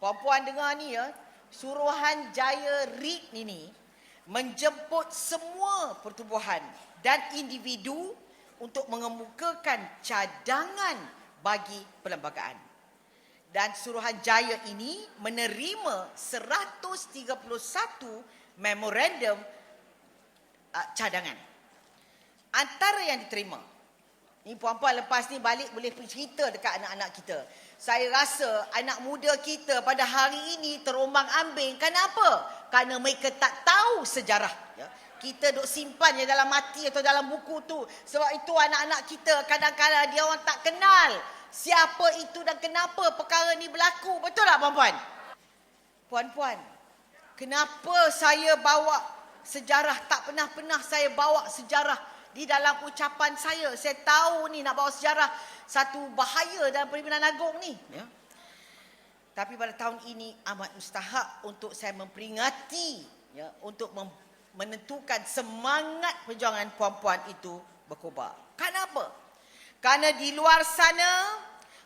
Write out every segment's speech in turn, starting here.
puan-puan dengar ni ya, Suruhan Jaya RIT ini menjemput semua pertubuhan dan individu untuk mengemukakan cadangan bagi perlembagaan. Dan Suruhanjaya ini menerima 131 memorandum uh, cadangan. Antara yang diterima. Ni puan-puan lepas ni balik boleh cerita dekat anak-anak kita. Saya rasa anak muda kita pada hari ini terombang ambing. Kenapa? Kerana mereka tak tahu sejarah. Ya. Kita duk simpan je dalam mati atau dalam buku tu. Sebab itu anak-anak kita kadang-kadang dia orang tak kenal siapa itu dan kenapa perkara ni berlaku. Betul tak puan-puan? Puan-puan, kenapa saya bawa sejarah? Tak pernah-pernah saya bawa sejarah di dalam ucapan saya. Saya tahu ni nak bawa sejarah satu bahaya dalam Perhimpunan Agung ni. Ya. Tapi pada tahun ini amat mustahak untuk saya memperingati ya, untuk mem- menentukan semangat perjuangan puan-puan itu berkobar. Kenapa? Kerana di luar sana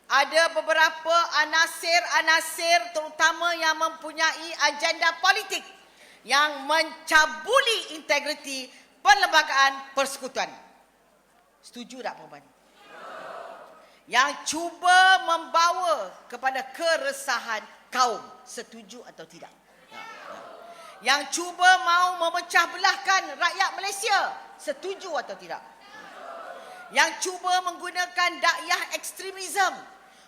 ada beberapa anasir-anasir terutama yang mempunyai agenda politik yang mencabuli integriti perlembagaan persekutuan. Setuju tak puan-puan? Yang cuba membawa kepada keresahan kaum. Setuju atau tidak? Ya, ya. Yang cuba mau memecah belahkan rakyat Malaysia. Setuju atau tidak? Yang cuba menggunakan dakwah ekstremisme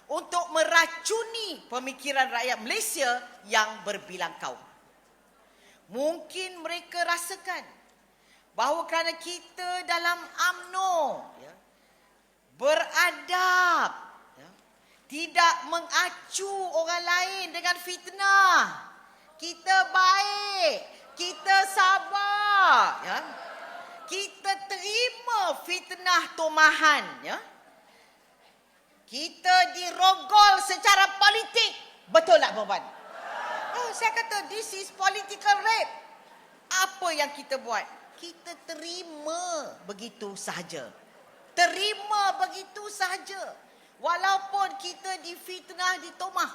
untuk meracuni pemikiran rakyat Malaysia yang berbilang kaum. Mungkin mereka rasakan bahawa kerana kita dalam AMNO ya, beradab, ya, tidak mengacu orang lain dengan fitnah. Kita baik, kita sabar, ya. Kita terima fitnah tomahan, ya. Kita dirogol secara politik. Betul tak, puan Oh, saya kata this is political rape. Apa yang kita buat? Kita terima begitu sahaja. Terima begitu sahaja. Walaupun kita difitnah, ditomah.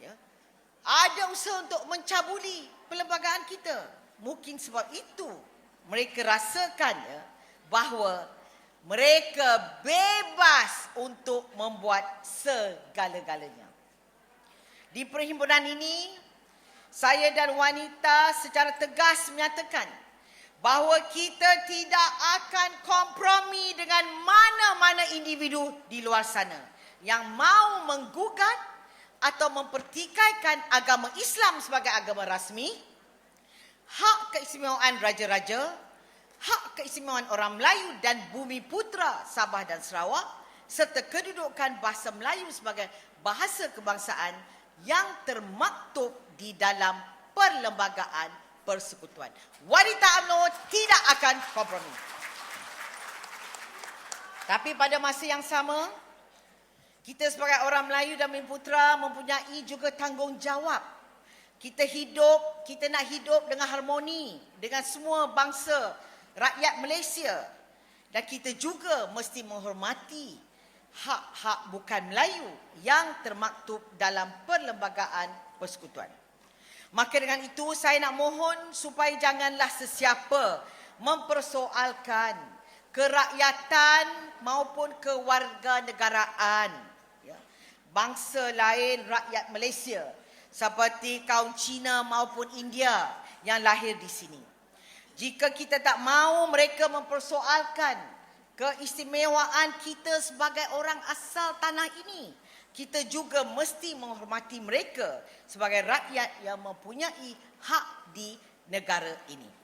Ya. Ada usaha untuk mencabuli perlembagaan kita. Mungkin sebab itu mereka rasakan ya, bahawa mereka bebas untuk membuat segala-galanya. Di perhimpunan ini, saya dan wanita secara tegas menyatakan bahawa kita tidak akan kompromi dengan mana-mana individu di luar sana yang mau menggugat atau mempertikaikan agama Islam sebagai agama rasmi, hak keistimewaan raja-raja, hak keistimewaan orang Melayu dan bumi putra Sabah dan Sarawak serta kedudukan bahasa Melayu sebagai bahasa kebangsaan yang termaktub di dalam perlembagaan persekutuan. Wanita UMNO tidak akan kompromi. Tapi pada masa yang sama, kita sebagai orang Melayu dan Bumi Putra mempunyai juga tanggungjawab. Kita hidup, kita nak hidup dengan harmoni dengan semua bangsa rakyat Malaysia. Dan kita juga mesti menghormati hak-hak bukan Melayu yang termaktub dalam perlembagaan persekutuan. Maka dengan itu saya nak mohon supaya janganlah sesiapa mempersoalkan kerakyatan maupun kewarganegaraan ya, bangsa lain rakyat Malaysia seperti kaum Cina maupun India yang lahir di sini. Jika kita tak mahu mereka mempersoalkan keistimewaan kita sebagai orang asal tanah ini, kita juga mesti menghormati mereka sebagai rakyat yang mempunyai hak di negara ini.